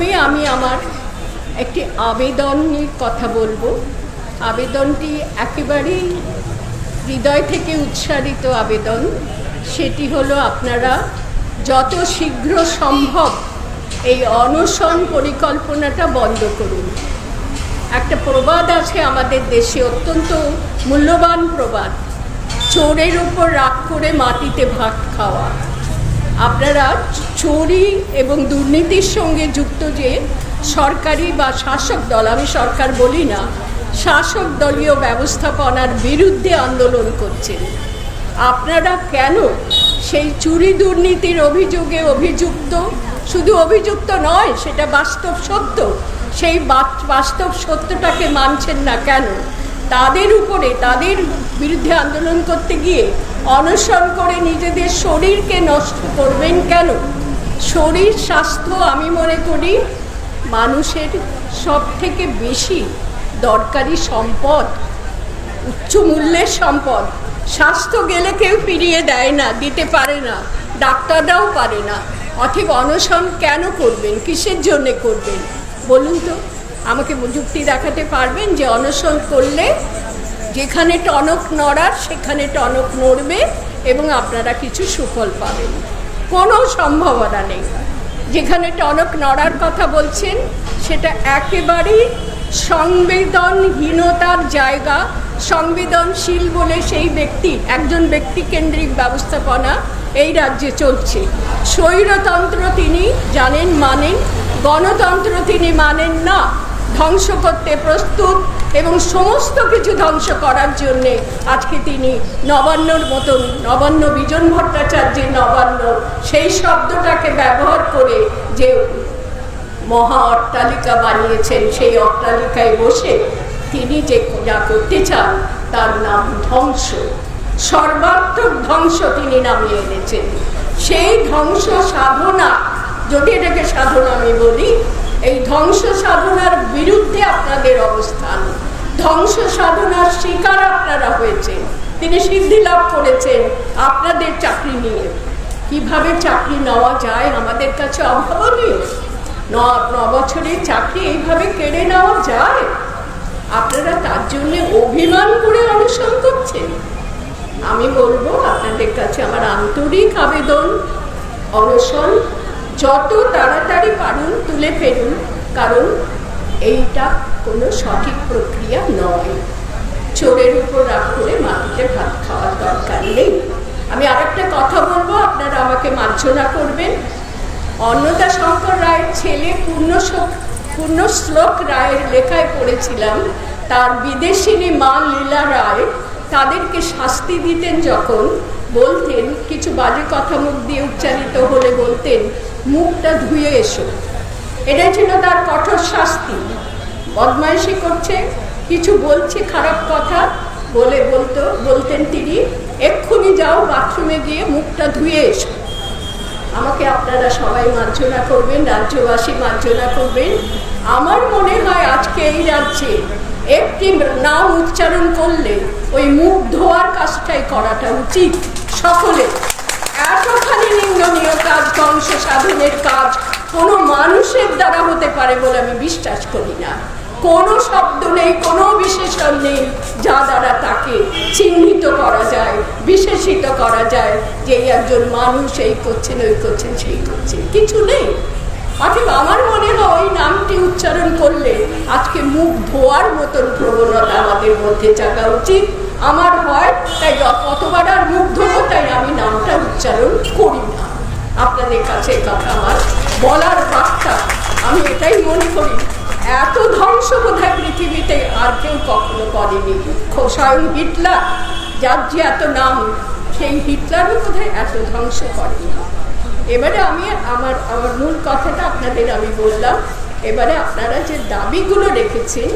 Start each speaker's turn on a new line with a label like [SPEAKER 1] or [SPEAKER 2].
[SPEAKER 1] প্রথমেই আমি আমার একটি আবেদনের কথা বলব। আবেদনটি একেবারেই হৃদয় থেকে উচ্চারিত আবেদন। সেটি হলো আপনারা যত শীঘ্র সম্ভব এই অনশন পরিকল্পনাটা বন্ধ করুন। একটা প্রবাদ আছে আমাদের দেশে, অত্যন্ত মূল্যবান প্রবাদ, চোরের উপর রাগ করে মাটিতে ভাত খাওয়া। আপনারা চুরি এবং দুর্নীতির সঙ্গে যুক্ত যে সরকারি বা শাসক দল, আমি সরকার বলি না, শাসক দলীয় ব্যবস্থাপনার বিরুদ্ধে আন্দোলন করছেন। আপনারা কেন সেই চুরি দুর্নীতির অভিযোগে অভিযুক্ত? শুধু অভিযুক্ত নয়, সেটা বাস্তব সত্য। সেই বাস্তব সত্যটাকে মানছেন না কেন? তাদের উপরে, তাদের বিরুদ্ধে আন্দোলন করতে গিয়ে অনশন করে নিজেদের শরীরকে নষ্ট করবেন কেন? শরীর স্বাস্থ্য আমি মনে করি মানুষের সব থেকে বেশি দরকারি সম্পদ, উচ্চ মূল্যের সম্পদ। স্বাস্থ্য গেলে কেউ ফিরিয়ে দেয় না, দিতে পারে না, ডাক্তাররাও পারে না। অথব অনশন কেন করবেন? কিসের জন্যে করবেন? বলুন তো। আমাকে যুক্তি দেখাতে পারবেন যে অনশন করলে যেখানে টনক নড়ার, সেখানে টনক নড়বে এবং আপনারা কিছু সুফল পাবেন। কোনো সম্ভাবনা নেই। যেখানে টনক নড়ার কথা বলছেন, সেটা একেবারেই সংবেদনহীনতার জায়গা। সংবেদনশীল বলে সেই ব্যক্তি, একজন ব্যক্তি কেন্দ্রিক ব্যবস্থাপনা এই রাজ্যে চলছে। স্বৈরতন্ত্র তিনি জানেন, মানেন, গণতন্ত্র তিনি মানেন না। ধ্বংস করতে প্রস্তুত এবং সমস্ত কিছু ধ্বংস করার জন্যে আজকে তিনি নবান্নর মতন, নবান্ন বিজন ভট্টাচার্যের নবান্ন, সেই শব্দটাকে ব্যবহার করে যে মহা অট্টালিকা বানিয়েছেন, সেই অট্টালিকায় বসে তিনি যে যা করতে চান তার নাম ধ্বংস। সর্বাত্মক ধ্বংস তিনি নামিয়ে এনেছেন। সেই ধ্বংস সাধনা, যদি এটাকে সাধনা আমি বলি এই ধ্বংস সাধনার বিরুদ্ধে আপনাদের অবস্থান। ধ্বংস সাধনার শিকার আপনারা হয়েছেন। তিনি সিদ্ধি লাভ করেছেন আপনাদের চাকরি নিয়ে। কীভাবে চাকরি নেওয়া যায় আমাদের কাছে অভাবনীয় ন বছরের চাকরি এইভাবে কেড়ে নেওয়া যায়? আপনারা তার জন্য অভিমান করে অনুসরণ করছেন। আমি বলব, আপনাদের কাছে আমার আন্তরিক আবেদন, অনশন যত তাড়াতাড়ি পারুন তুলে ফেলুন, কারণ এইটা কোনো সঠিক প্রক্রিয়া নয়। চোরের উপর রাগ করে মাটিতে ভাত খাওয়ার দরকার নেই। আমি আরেকটা কথা বলব, আপনারা আমাকে মার্জনা করবেন। অন্নদা শঙ্কর রায়ের ছেলে পূর্ণ পূর্ণ শ্লোক রায়ের লেখায় পড়েছিলাম, তার বিদেশিনী মা লীলা রায় তাদেরকে শাস্তি দিতেন যখন বলতেন, কিছু বাজে কথা মুখ দিয়ে উচ্চারিত হলে বলতেন মুখটা ধুয়ে এসো। এটা ছিল তার কঠোর শাস্তি। বদমাইশি করছে, কিছু বলছে, খারাপ কথা বলে বলতো, বলতেন তিনি, এক্ষুনি যাও, বাথরুমে গিয়ে মুখটা ধুয়ে এসো। আমাকে আপনারা সবাই মার্জনা করবেন, রাজ্যবাসী মার্জনা করবেন। আমার মনে হয় আজকে এই রাজ্যে একটি নাম উচ্চারণ করলে ওই মুখ ধোয়ার কাজটাই করাটা উচিত সকলে এতখানি নিন্দনীয় কাজ ধ্বংস সাধনের কাজ কোনো মানুষের দ্বারা হতে পারে বলে আমি বিশ্বাস করি না। কোনো শব্দ নেই, কোনো বিশেষণ নেই যা দ্বারা তাকে চিহ্নিত করা যায়, বিশেষিত করা যায় যে একজন মানুষ এই করছেন, ওই করছেন, সেই করছেন। কিছু নেই। অথব আমার মনে হয় ওই নামটি উচ্চারণ করলে আজকে মুখ ধোয়ার মতন প্রবণতা আমাদের মধ্যে জাগা উচিত। আমার হয়, তাই কতবার আর মুখ ধোবো তাই আমি নামটা উচ্চারণ করি না কাছে কথা আমার। বলার বার্তা, আমি এটাই মনে করি, এত ধ্বংস বোধহয় পৃথিবীতে আর কেউ কখনো করেনি। স্বয়ং হিটলার, যার যে এত নাম, সেই হিটলারও বোধহয় এত ধ্বংস করেনি। এবারে আমি আমার আমার মূল কথাটা আপনাদের আমি বললাম। এবারে আপনারা যে দাবিগুলো রেখেছেন